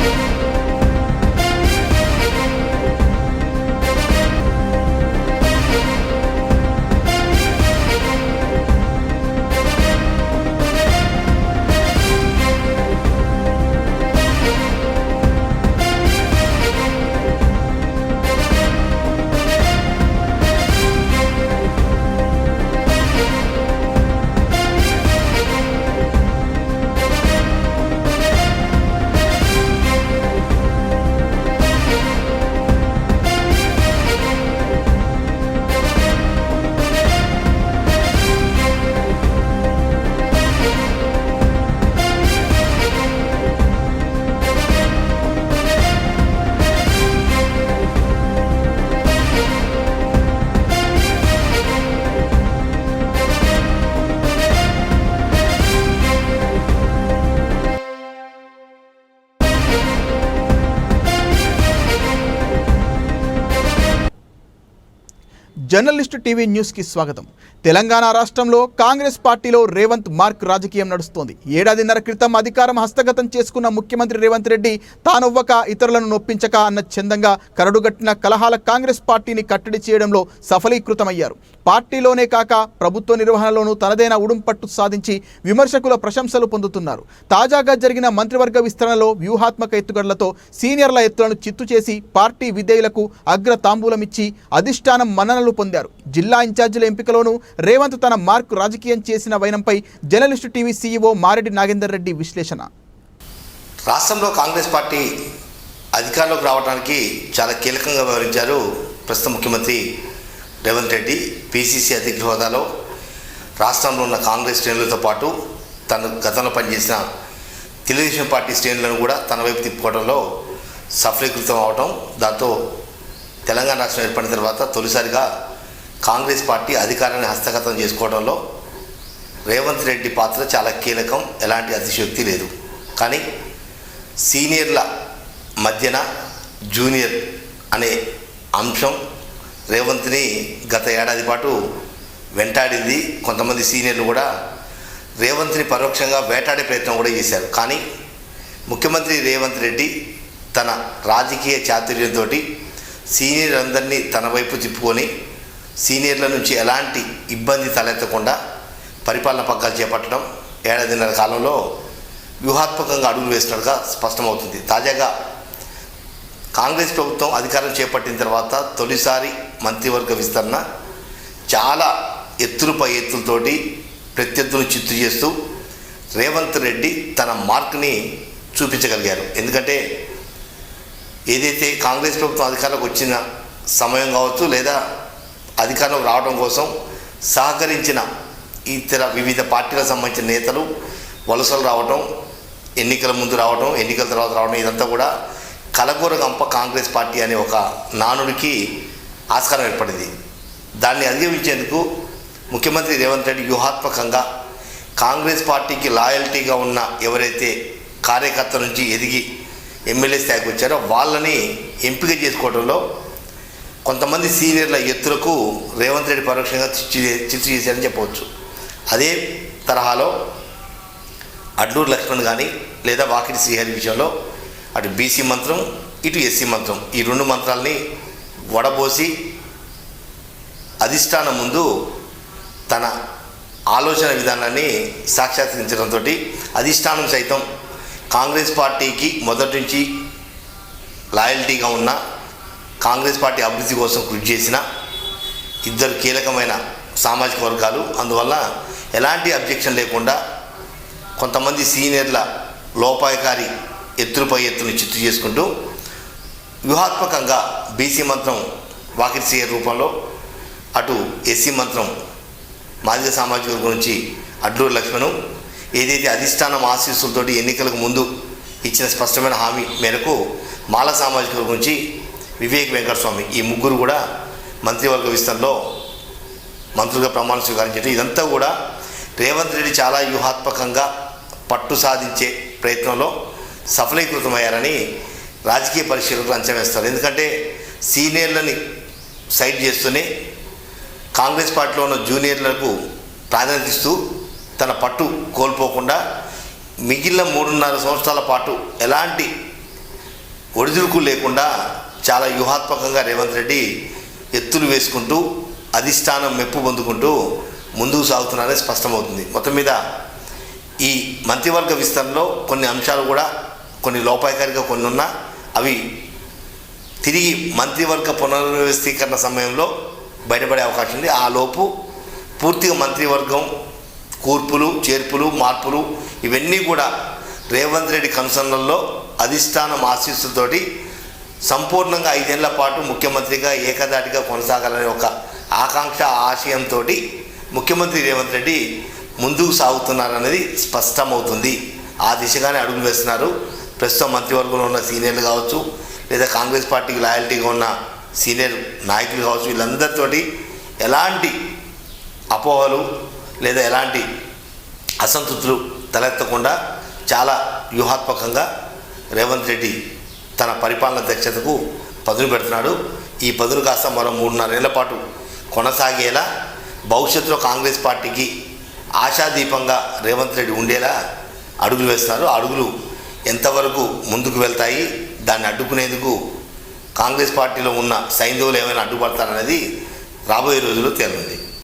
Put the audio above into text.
Музика journalist TV న్యూస్కి స్వాగతం. తెలంగాణ రాష్ట్రంలో కాంగ్రెస్ పార్టీలో రేవంత్ మార్క్ రాజకీయం నడుస్తోంది. ఏడాదిన్నర క్రితం అధికారం హస్తగతం చేసుకున్న ముఖ్యమంత్రి రేవంత్ రెడ్డి తానొవ్వక ఇతరులను నొప్పించక అన్న చందంగా కరడుగట్టిన కలహాల కాంగ్రెస్ పార్టీని కట్టడి చేయడంలో సఫలీకృతమయ్యారు. పార్టీలోనే కాక ప్రభుత్వ నిర్వహణలోనూ తనదైన ఉడుంపట్టు సాధించి విమర్శకుల ప్రశంసలు పొందుతున్నారు. తాజాగా జరిగిన మంత్రివర్గ విస్తరణలో వ్యూహాత్మక ఎత్తుగడలతో సీనియర్ల ఎత్తులను చిత్తు చేసి పార్టీ విధేయులకు అగ్ర తాంబూలమిచ్చి అధిష్టానం మన్ననలు పొందారు. జిల్లా ఇన్ఛార్జీల ఎంపికలోనూ రేవంత్ తన మార్కు రాజకీయం చేసిన వైనంపై journalist TV CEO Mareddy Nagender Reddy విశ్లేషణ. రాష్ట్రంలో కాంగ్రెస్ పార్టీ అధికారంలోకి రావడానికి చాలా కీలకంగా వ్యవహరించారు ప్రస్తుత ముఖ్యమంత్రి రేవంత్ రెడ్డి. పిసిసి అధ్యక్ష హోదాలో రాష్ట్రంలో ఉన్న కాంగ్రెస్ శ్రేణులతో పాటు తను గతంలో పనిచేసిన తెలుగుదేశం పార్టీ శ్రేణులను కూడా తన వైపు తిప్పుకోవడంలో సఫలీకృతం అవటం దాంతో తెలంగాణ రాష్ట్రం ఏర్పడిన తర్వాత తొలిసారిగా కాంగ్రెస్ పార్టీ అధికారాన్ని హస్తగతం చేసుకోవడంలో రేవంత్ రెడ్డి పాత్ర చాలా కీలకం ఎలాంటి అతిశయోక్తి లేదు. కానీ సీనియర్ల మధ్యన జూనియర్ అనే అంశం రేవంత్ని గత ఏడాది పాటు వెంటాడింది. కొంతమంది సీనియర్లు కూడా రేవంత్ని పరోక్షంగా వేటాడే ప్రయత్నం కూడా చేశారు. కానీ ముఖ్యమంత్రి రేవంత్ రెడ్డి తన రాజకీయ చాతుర్యంతో సీనియర్ అందరినీ తన వైపు తిప్పుకొని సీనియర్ల నుంచి ఎలాంటి ఇబ్బంది తలెత్తకుండా పరిపాలన పగ్గాలు చేపట్టడం ఏడాదిన్నర కాలంలో వ్యూహాత్మకంగా అడుగులు వేసినట్టుగా స్పష్టమవుతుంది. తాజాగా కాంగ్రెస్ ప్రభుత్వం అధికారం చేపట్టిన తర్వాత తొలిసారి మంత్రివర్గ విస్తరణ చాలా ఎత్తులపై ఎత్తులతోటి ప్రత్యర్థులు చిత్తు చేస్తూ రేవంత్ రెడ్డి తన మార్క్ని చూపించగలిగారు. ఎందుకంటే ఏదైతే కాంగ్రెస్ ప్రభుత్వం అధికారంలోకి వచ్చిన సమయం కావచ్చు లేదా అధికారంలోకి రావడం కోసం సహకరించిన ఇతర వివిధ పార్టీలకు సంబంధించిన నేతలు వలసలు రావడం ఎన్నికల ముందు రావడం ఎన్నికల తర్వాత రావడం ఇదంతా కూడా కలగూర గంప కాంగ్రెస్ పార్టీ అనే ఒక నానుడికి ఆస్కారం ఏర్పడింది. దాన్ని అధిగమించేందుకు ముఖ్యమంత్రి రేవంత్ రెడ్డి వ్యూహాత్మకంగా కాంగ్రెస్ పార్టీకి లాయల్టీగా ఉన్న ఎవరైతే కార్యకర్త నుంచి ఎదిగి ఎమ్మెల్యే స్థాయికి వచ్చారో వాళ్ళని ఎంపిక చేసుకోవడంలో కొంతమంది సీనియర్ల ఎత్తులకు రేవంత్ రెడ్డి పరోక్షంగా చిచ్చు చిత్తు చేశారని చెప్పవచ్చు. అదే తరహాలో అడ్లూరు లక్ష్మణ్ కానీ లేదా వాకిటి శ్రీహరి విషయంలో అటు బీసీ మంత్రం ఇటు ఎస్సీ మంత్రం. ఈ రెండు మంత్రాలని వడబోసి అధిష్టానం ముందు తన ఆలోచన విధానాన్ని సాక్షాత్కరించడంతో అధిష్టానం సైతం కాంగ్రెస్ పార్టీకి మొదటి నుంచి లాయల్టీగా ఉన్న కాంగ్రెస్ పార్టీ అభివృద్ధి కోసం కృషి చేసిన ఇద్దరు కీలకమైన సామాజిక వర్గాలు. అందువల్ల ఎలాంటి అబ్జెక్షన్ లేకుండా కొంతమంది సీనియర్ల లోపాయకారి ఎత్తులపై ఎత్తును చిత్తు చేసుకుంటూ వ్యూహాత్మకంగా బీసీ మంత్రం వాకిరి సీఆర్ రూపంలో అటు ఎస్సీ మంత్రం మాదిగ సామాజిక వర్గం నుంచి అడ్లూరు లక్ష్మణు ఏదైతే అధిష్టానం ఆశీస్సులతోటి ఎన్నికలకు ముందు ఇచ్చిన స్పష్టమైన హామీ మేరకు మాల సామాజిక వర్గం నుంచి వివేక్ వెంకటస్వామి ఈ ముగ్గురు కూడా మంత్రివర్గ విస్తరణలో మంత్రులుగా ప్రమాణ స్వీకరించారు ఇదంతా కూడా రేవంత్ రెడ్డి చాలా వ్యూహాత్మకంగా పట్టు సాధించే ప్రయత్నంలో సఫలీకృతమయ్యారని రాజకీయ పరిశీలకులు అంచనా వేస్తారు. ఎందుకంటే సీనియర్లని సైడ్ చేస్తూనే కాంగ్రెస్ పార్టీలో ఉన్న జూనియర్లకు ప్రాధాన్యత ఇస్తూ తన పట్టు కోల్పోకుండా మిగిలిన మూడున్నర సంవత్సరాల పాటు ఎలాంటి ఒడిదుడుకు లేకుండా చాలా వ్యూహాత్మకంగా రేవంత్ రెడ్డి ఎత్తులు వేసుకుంటూ అధిష్టానం మెప్పు పొందుకుంటూ ముందుకు సాగుతున్నారని స్పష్టమవుతుంది. మొత్తం మీద ఈ మంత్రివర్గ విస్తరణలో కొన్ని అంశాలు కూడా కొన్ని లోపాయకారిగా కొన్ని ఉన్నా అవి తిరిగి మంత్రివర్గ పునర్వ్యవస్థీకరణ సమయంలో బయటపడే అవకాశం ఉంది. ఆ లోపు పూర్తిగా మంత్రివర్గం కూర్పులు చేర్పులు మార్పులు ఇవన్నీ కూడా రేవంత్ రెడ్డి కనుసన్నల్లో అధిష్టానం ఆశీస్సులతోటి సంపూర్ణంగా ఐదేళ్ళ పాటు ముఖ్యమంత్రిగా ఏకదాటిగా కొనసాగాలనే ఒక ఆకాంక్ష ఆశయంతో ముఖ్యమంత్రి రేవంత్ రెడ్డి ముందుకు సాగుతున్నారనేది స్పష్టమవుతుంది. ఆ దిశగానే అడుగులు వేస్తున్నారు. ప్రస్తుతం మంత్రివర్గంలో ఉన్న సీనియర్లు కావచ్చు లేదా కాంగ్రెస్ పార్టీకి లాయల్టీగా ఉన్న సీనియర్ నాయకులు కావచ్చు వీళ్ళందరితోటి ఎలాంటి అపోహలు లేదా ఎలాంటి అసంతృప్తులు తలెత్తకుండా చాలా వ్యూహాత్మకంగా రేవంత్ రెడ్డి తన పరిపాలన దక్షతకు పదును పెడుతున్నాడు. ఈ పదును కాస్త మరో మూడున్నరేళ్ళ పాటు కొనసాగేలా భవిష్యత్తులో కాంగ్రెస్ పార్టీకి ఆశాదీపంగా రేవంత్ రెడ్డి ఉండేలా అడుగులు వేస్తున్నారు. అడుగులు ఎంతవరకు ముందుకు వెళ్తాయి? దాన్ని అడ్డుకునేందుకు కాంగ్రెస్ పార్టీలో ఉన్న సైంధవులు ఏమైనా అడ్డుపడతారనేది రాబోయే రోజుల్లో తేలింది.